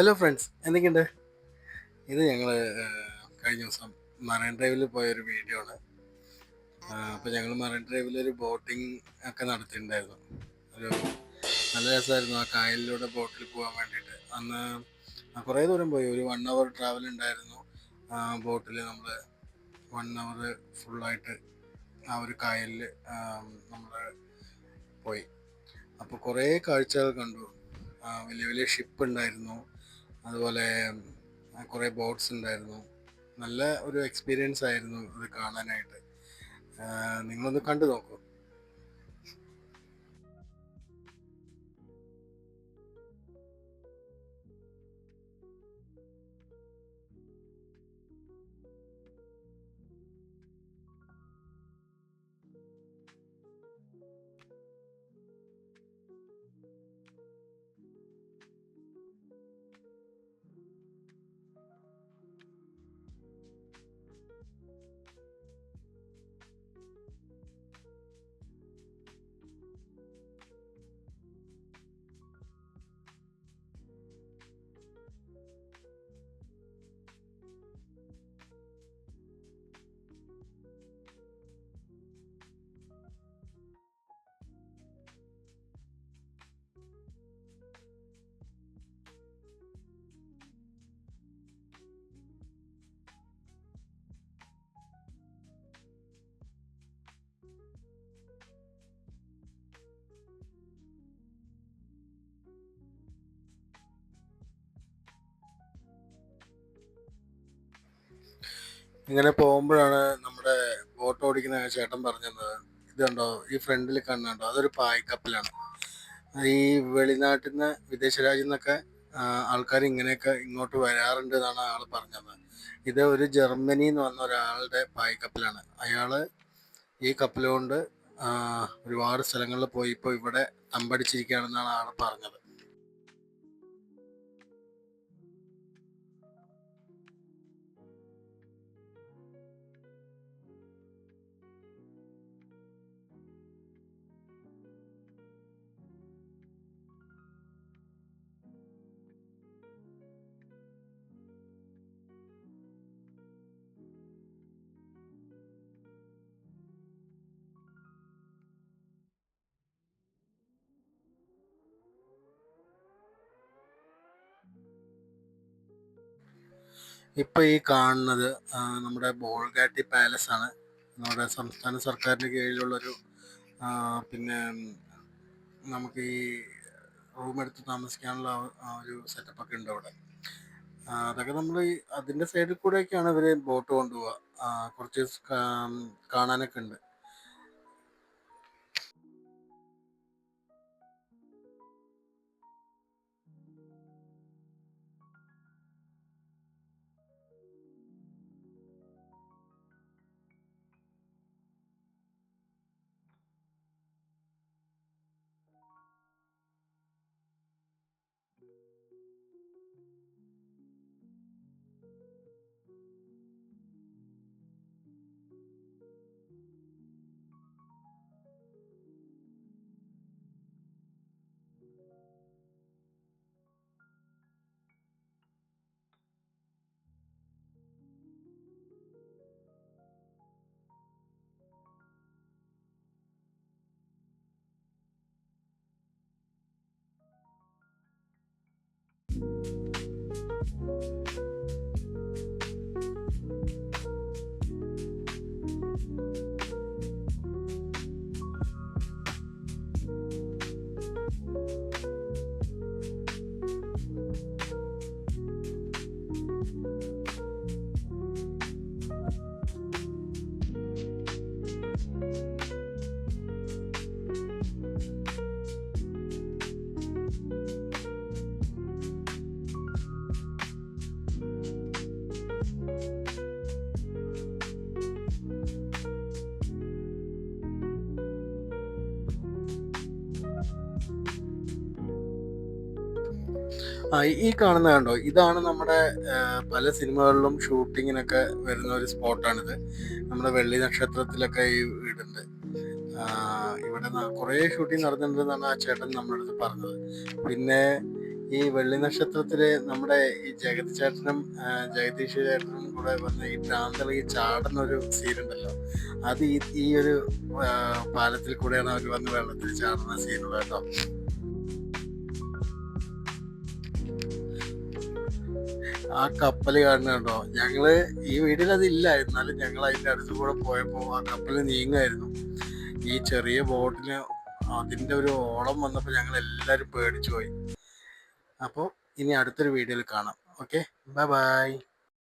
Hello friends എന്തൊക്കെയുണ്ട്? ഇത് ഞങ്ങൾ കഴിഞ്ഞ ദിവസം മറൈൻ ഡ്രൈവിൽ പോയൊരു വീഡിയോ ആണ്. അപ്പോൾ ഞങ്ങൾ മറൈൻ ഡ്രൈവിൽ ഒരു ബോട്ടിംഗ് ഒക്കെ നടത്തിയിട്ടുണ്ടായിരുന്നു. ഒരു നല്ല രസമായിരുന്നു ആ കായലിലൂടെ ബോട്ടിൽ പോകാൻ വേണ്ടിയിട്ട്. അന്ന് കുറേ ദൂരം പോയി. ഒരു വൺ അവർ ട്രാവൽ ഉണ്ടായിരുന്നു. ബോട്ടിൽ നമ്മൾ വൺ അവർ ഫുള്ളായിട്ട് ആ ഒരു കായലിൽ നമ്മൾ പോയി. അപ്പോൾ കുറേ കാഴ്ചകൾ കണ്ടു. വലിയ വലിയ ഷിപ്പ് ഉണ്ടായിരുന്നു. അതുപോലെ കുറേ ബോട്ട്സ് ഉണ്ടായിരുന്നു. നല്ല ഒരു എക്സ്പീരിയൻസ് ആയിരുന്നു ഇത് കാണാനായിട്ട്. നിങ്ങളൊന്ന് കണ്ടു നോക്കൂ. ഇങ്ങനെ പോകുമ്പോഴാണ് നമ്മുടെ ബോട്ട് ഓടിക്കുന്ന ചേട്ടൻ പറഞ്ഞത്. ഇത് കണ്ടോ ഈ ഫ്രണ്ടിൽ കണ്ണുണ്ടോ? അതൊരു പായ്ക്കപ്പലാണ് ഈ വെളിനാട്ടിൽ നിന്ന് വിദേശ രാജ്യം നിന്നൊക്കെ ആൾക്കാർ ഇങ്ങനെയൊക്കെ ഇങ്ങോട്ട് വരാറുണ്ട് എന്നാണ് ആൾ പറഞ്ഞത്. ഇത് ഒരു ജർമ്മനിയിൽ നിന്ന് വന്ന ഒരാളുടെ പായ്ക്കപ്പലാണ് അയാൾ ഈ കപ്പലുകൊണ്ട് ഒരുപാട് സ്ഥലങ്ങളിൽ പോയി ഇപ്പോൾ ഇവിടെ തമ്പടിച്ചിരിക്കുകയാണെന്നാണ് ആൾ പറഞ്ഞത്. ഇപ്പൊ ഈ കാണുന്നത് നമ്മുടെ ബോൾഗാട്ടി പാലസ് ആണ്. നമ്മുടെ സംസ്ഥാന സർക്കാരിന്റെ കീഴിലുള്ളൊരു പിന്നെ നമുക്ക് ഈ റൂം എടുത്ത് താമസിക്കാനുള്ള ഒരു സെറ്റപ്പ് ഒക്കെ ഉണ്ട് അവിടെ. അതൊക്കെ നമ്മൾ ഈ അതിന്റെ സൈഡിൽ കൂടെയൊക്കെയാണ് ഇവർ ബോട്ട് കൊണ്ടുപോവുക. കുറച്ച് കാണാനൊക്കെ ഉണ്ട്. ആ ഈ- ഈ കാണുന്ന കണ്ടോ? ഇതാണ് നമ്മുടെ പല സിനിമകളിലും ഷൂട്ടിങ്ങിനൊക്കെ വരുന്ന ഒരു സ്പോട്ടാണിത്. നമ്മുടെ വെള്ളി നക്ഷത്രത്തിലൊക്കെ ഈ വീടുണ്ട്. ഇവിടെ കുറേ ഷൂട്ടിംഗ് നടന്നിട്ടുണ്ടെന്നാണ് ആ ചേട്ടൻ നമ്മുടെ അടുത്ത് പറഞ്ഞത്. പിന്നെ ഈ വെള്ളി നക്ഷത്രത്തിൽ നമ്മുടെ ഈ ജഗതി ചേട്ടനും ജഗദീഷ് ചേട്ടനും കൂടെ വന്ന് ഈ ഭ്രാന്തളി ചാടുന്ന ഒരു സീൻ ഉണ്ടല്ലോ അത് ഈ ഈ ഒരു പാലത്തിൽ കൂടെയാണ് അവർ വന്ന് വെള്ളത്തിൽ ചാടുന്ന സീനുള്ളത് കേട്ടോ. ആ കപ്പൽ കാണുന്നുണ്ടോ ഞങ്ങൾ ഈ വീട്ടിൽ അതില്ല എന്നാലും ഞങ്ങൾ അതിന്റെ അടുത്ത് കൂടെ പോയപ്പോ ആ കപ്പൽ നീങ്ങായിരുന്നു. ഈ ചെറിയ ബോട്ടിന് അതിന്റെ ഒരു ഓളം വന്നപ്പോൾ ഞങ്ങൾ എല്ലാവരും പേടിച്ചു പോയി. അപ്പോൾ ഇനി അടുത്തൊരു വീഡിയോയിൽ കാണാം. Okay bye bye